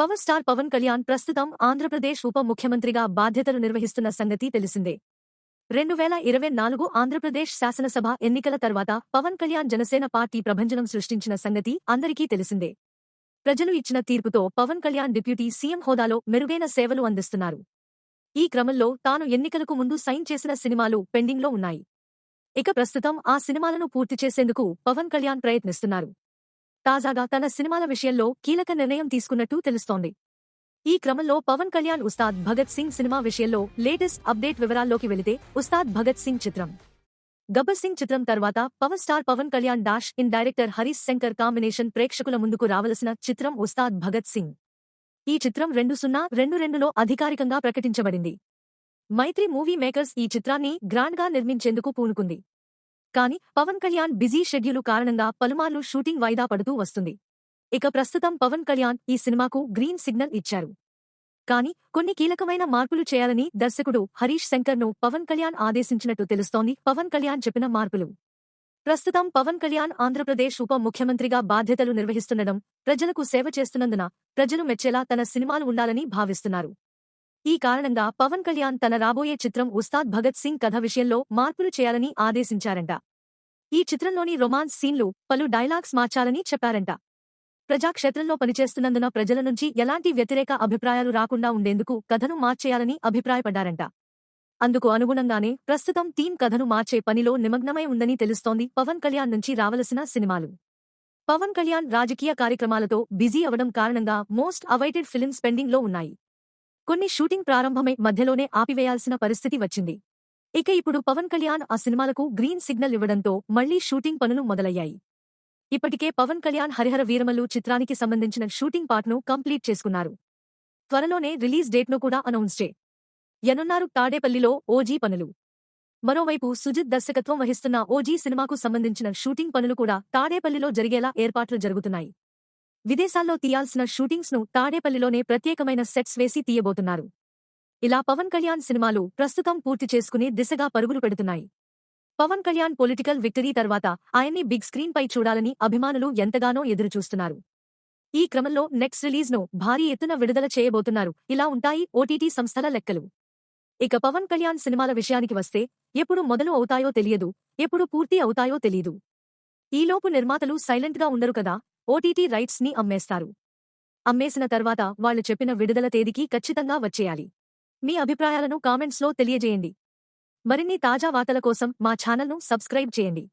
Power star Pawan Kalyan ప్రస్తుతం ఆంధ్రప్రదేశ్ ఉప ముఖ్యమంత్రిగా బాధ్యతలు నిర్వహిస్తున్న సంగతి తెలిసిందే. రెండు వేల ఇరవై నాలుగు ఆంధ్రప్రదేశ్ శాసనసభ ఎన్నికల తర్వాత పవన్ కళ్యాణ్ జనసేన పార్టీ ప్రభంజనం సృష్టించిన సంగతి అందరికీ తెలిసిందే. ప్రజలు ఇచ్చిన తీర్పుతో పవన్ కళ్యాణ్ డిప్యూటీ సీఎం హోదాలో మెరుగైన సేవలు అందిస్తున్నారు. ఈ క్రమంలో తాను ఎన్నికలకు ముందు సైన్ చేసిన సినిమాలు పెండింగ్లో ఉన్నాయి. ఇక ప్రస్తుతం ఆ సినిమాలను పూర్తి చేసేందుకు పవన్ కళ్యాణ్ ప్రయత్నిస్తున్నారు. తాజాగా తన సినిమాల విషయంలో కీలక నిర్ణయం తీసుకున్నట్టు తెలుస్తోంది. ఈ క్రమంలో పవన్ కళ్యాణ్ ఉస్తాద్ భగత్ సింగ్ సినిమా విషయంలో లేటెస్ట్ అప్డేట్ వివరాల్లోకి వెళితే ఉస్తాద్ భగత్ సింగ్ చిత్రం. గబ్బర్ సింగ్ చిత్రం తర్వాత power star Pawan Kalyan dash in director Harish Shankar combination ప్రేక్షకుల ముందుకు రావలసిన చిత్రం ఉస్తాద్ భగత్ సింగ్. ఈ చిత్రం రెండు సున్నా రెండు రెండులో అధికారికంగా ప్రకటించబడింది. మైత్రి మూవీ మేకర్స్ ఈ చిత్రాన్ని గ్రాండ్గా నిర్మించేందుకు పూనుకుంది. కానీ పవన్ కళ్యాణ్ బిజీ షెడ్యూలు కారణంగా పలుమార్లు షూటింగ్ వాయిదా పడుతూ వస్తుంది. ఇక ప్రస్తుతం పవన్ కళ్యాణ్ ఈ సినిమాకు గ్రీన్ సిగ్నల్ ఇచ్చారు. కానీ కొన్ని కీలకమైన మార్పులు చేయాలని దర్శకుడు హరీష్ శంకర్ను పవన్ కళ్యాణ్ ఆదేశించినట్టు తెలుస్తోంది పవన్ కళ్యాణ్ చెప్పిన మార్పులు. ప్రస్తుతం పవన్ కళ్యాణ్ ఆంధ్రప్రదేశ్ ఉప ముఖ్యమంత్రిగా బాధ్యతలు నిర్వహిస్తుండడం ప్రజలకు సేవ చేస్తున్నందున ప్రజలు మెచ్చేలా తన సినిమాలు ఉండాలని భావిస్తున్నారు. ఈ కారణంగా పవన్ కళ్యాణ్ తన రాబోయే చిత్రం ఉస్తాద్ భగత్ సింగ్ కథ విషయంలో మార్పులు చేయాలని ఆదేశించారంట. ఈ చిత్రంలోని రొమాన్స్ సీన్లు పలు డైలాగ్స్ మార్చాలని చెప్పారంట. ప్రజాక్షేత్రంలో పనిచేస్తున్నందున ప్రజల నుంచి ఎలాంటి వ్యతిరేక అభిప్రాయాలు రాకుండా ఉండేందుకు కథను మార్చేయాలని అభిప్రాయపడ్డారంట. అందుకు అనుగుణంగానే ప్రస్తుతం థీమ్ కథను మార్చే పనిలో నిమగ్నమై ఉందని తెలుస్తోంది పవన్ కళ్యాణ్ నుంచి రావలసిన సినిమాలు. పవన్ కళ్యాణ్ రాజకీయ కార్యక్రమాలతో బిజీ అవడం కారణంగా మోస్ట్ అవైటెడ్ ఫిలిం స్పెండింగ్లో ఉన్నాయి. కొన్ని షూటింగ్ ప్రారంభమై మధ్యలోనే ఆపివేయాల్సిన పరిస్థితి వచ్చింది. ఇక ఇప్పుడు పవన్ కళ్యాణ్ ఆ సినిమాలకు గ్రీన్ సిగ్నల్ ఇవ్వడంతో మళ్ళీ షూటింగ్ పనులు మొదలయ్యాయి. ఇప్పటికే పవన్ కళ్యాణ్ హరిహర వీరమల్లు చిత్రానికి సంబంధించిన షూటింగ్ పార్ట్ను కంప్లీట్ చేసుకున్నారు. త్వరలోనే రిలీజ్ డేట్ను కూడా అనౌన్స్ చే యనున్నారు తాడేపల్లిలో ఓజీ పనులు. మరోవైపు సుజిత్ దర్శకత్వం వహిస్తున్న ఓజీ సినిమాకు సంబంధించిన షూటింగ్ పనులు కూడా తాడేపల్లిలో జరిగేలా ఏర్పాట్లు జరుగుతున్నాయి. విదేశాల్లో తీయాల్సిన షూటింగ్స్ను తాడేపల్లిలోనే ప్రత్యేకమైన సెట్స్ వేసి తీయబోతున్నారు. ఇలా పవన్ కళ్యాణ్ సినిమాలు ప్రస్తుతం పూర్తి చేసుకునే దిశగా పరుగులు పెడుతున్నాయి. పవన్ కళ్యాణ్ పొలిటికల్ విక్టరీ తర్వాత ఆయన్ని బిగ్ స్క్రీన్ పై చూడాలని అభిమానులు ఎంతగానో ఎదురుచూస్తున్నారు. ఈ క్రమంలో నెక్స్ట్ రిలీజ్ను భారీ ఎత్తున విడుదల చేయబోతున్నారు. ఇలా ఉంటాయి ఓటీటీ సంస్థల లెక్కలు. ఇక పవన్ కళ్యాణ్ సినిమాల విషయానికి వస్తే ఎప్పుడు మొదలు అవుతాయో తెలియదు ఎప్పుడు పూర్తి అవుతాయో తెలీదు. ఈలోపు నిర్మాతలు సైలెంట్గా ఉండరు కదా ఓటీటీ రైట్స్ని అమ్మేస్తారు. అమ్మేసిన తర్వాత వాళ్ళు చెప్పిన విడుదల తేదీకి ఖచ్చితంగా వచ్చేయాలి. మీ అభిప్రాయాలను కామెంట్స్లో తెలియజేయండి. మరిన్ని తాజా వార్తల కోసం మా ఛానల్ను సబ్స్క్రైబ్ చేయండి.